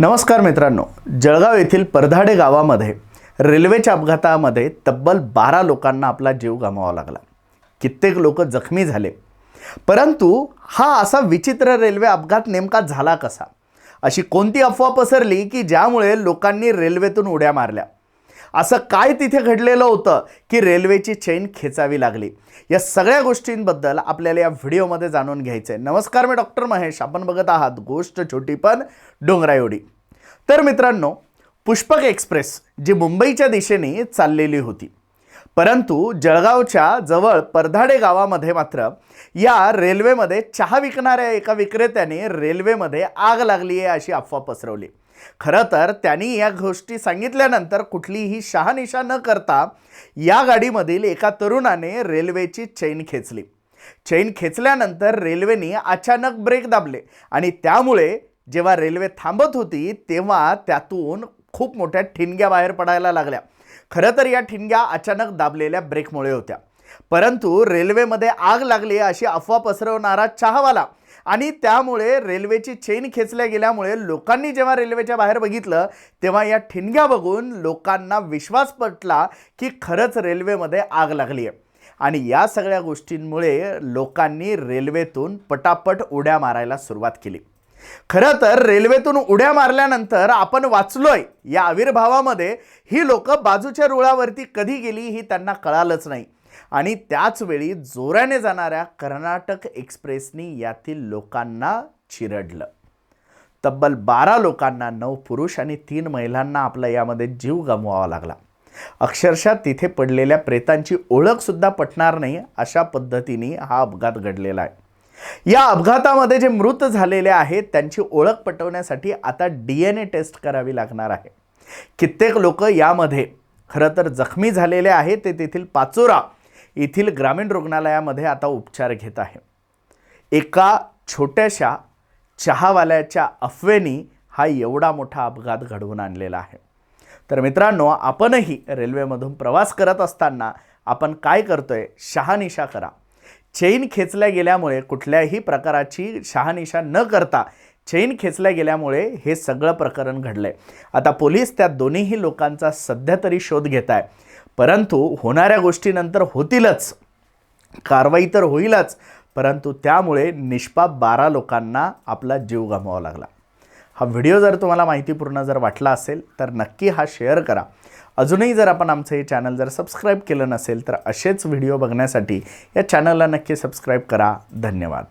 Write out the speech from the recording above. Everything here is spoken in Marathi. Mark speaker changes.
Speaker 1: नमस्कार मित्रांनो जळगाव येथील परधाडे गावामध्ये रेल्वेच्या अपघातामध्ये तब्बल बारा लोकांना आपला जीव गमावा लागला. कित्येक लोक जखमी झाले. परंतु हा असा विचित्र रेल्वे अपघात नेमका झाला कसा? अशी कोणती अफवा पसरली की ज्यामुळे लोकांनी रेल्वेतून उड्या मारल्या? असं काय तिथे घडलेलं होतं की रेल्वेची चेन खेचावी लागली? या सगळ्या गोष्टींबद्दल आपल्याला या व्हिडिओमध्ये जाणून घ्यायचं आहे नमस्कार मी डॉक्टर महेश. आपण बघत आहात गोष्ट छोटी पण डोंगराएवढी तर मित्रांनो पुष्पक एक्सप्रेस जी मुंबईच्या दिशेने चाललेली होती परंतु जळगावच्या जवळ परधाडे गावामध्ये मात्र या रेल्वेमध्ये चहा विकणाऱ्या एका विक्रेत्याने रेल्वेमध्ये आग लागली आहे अशी अफवा पसरवली. खरं तर त्यांनी या गोष्टी सांगितल्यानंतर कुठलीही शहानिशा न करता या गाडीमधील एका तरुणाने रेल्वेची चैन खेचली. चैन खेचल्यानंतर रेल्वेने अचानक ब्रेक दाबले आणि त्यामुळे जेव्हा रेल्वे थांबत होती तेव्हा त्यातून खूप मोठ्या ठिणग्या बाहेर पडायला लागल्या. खरं तर या ठिणग्या अचानक दाबलेल्या ब्रेकमुळे होत्या. परंतु रेल्वेमध्ये आग लागली अशी अफवा पसरवणारा चहावाला. आणि त्यामुळे रेल्वेची चेन खेचल्या गेल्यामुळे लोकांनी जेव्हा रेल्वेच्या बाहेर बघितलं तेव्हा या ठिणग्या बघून लोकांना विश्वास पटला की खरंच रेल्वेमध्ये आग लागली आहे. आणि या सगळ्या गोष्टींमुळे लोकांनी रेल्वेतून पटापट उड्या मारायला सुरुवात केली. खरं तर रेल्वेतून उड्या मारल्यानंतर आपण वाचलोय या आविर्भावामध्ये ही लोक बाजूच्या रुळावरती कधी गेली ही त्यांना कळालंच नाही. आणि त्याच वेळी जोराने जाणाऱ्या कर्नाटक एक्सप्रेसनी यातील लोकांना चिरडलं. तब्बल बारा लोकांना नऊ पुरुष आणि तीन महिलांना आपला यामध्ये जीव गमवावा लागला. अक्षरशः तिथे पडलेल्या प्रेतांची ओळखसुद्धा पटणार नाही अशा पद्धतीने हा अपघात घडलेला आहे. या अपघातामध्ये जे मृत झालेले आहेत त्यांची ओळख पटवण्यासाठी आता डी एन ए टेस्ट करावी लागणार आहे. कित्येक लोक यामध्ये खरं तर जखमी झालेले आहेत ते तेथील पाचोरा येथील ग्रामीण रुग्णालयामध्ये आता उपचार घेत आहे एका छोट्याशा चहावाल्याच्या अफवेनी हा एवढा मोठा अपघात घडवून आणलेला आहे. तर मित्रांनो आपणही रेल्वेमधून प्रवास करत असताना आपण काय करतोय शहानिशा करा. चेन खेचल्या गेल्यामुळे कुठल्याही प्रकाराची शहानिशा न करता चेन खेचल्या गेल्यामुळे हे सगळं प्रकरण घडलं आहे आता पोलीस त्या दोन्हीही लोकांचा सध्या तरी शोध घेत आहे परंतु होणाऱ्या गोष्टीनंतर होतीलच. कारवाई तर होईलच. परंतु त्यामुळे निष्पाप बारा लोकांना आपला जीव गमवावा लागला. हा व्हिडिओ जर तुम्हाला माहितीपूर्ण जर वाटला असेल तर नक्की हा शेअर करा. अजूनही जर आपण आमचं हे चॅनल जर सबस्क्राईब केलं नसेल तर असेच व्हिडिओ बघण्यासाठी या चॅनलला नक्की सबस्क्राईब करा. धन्यवाद.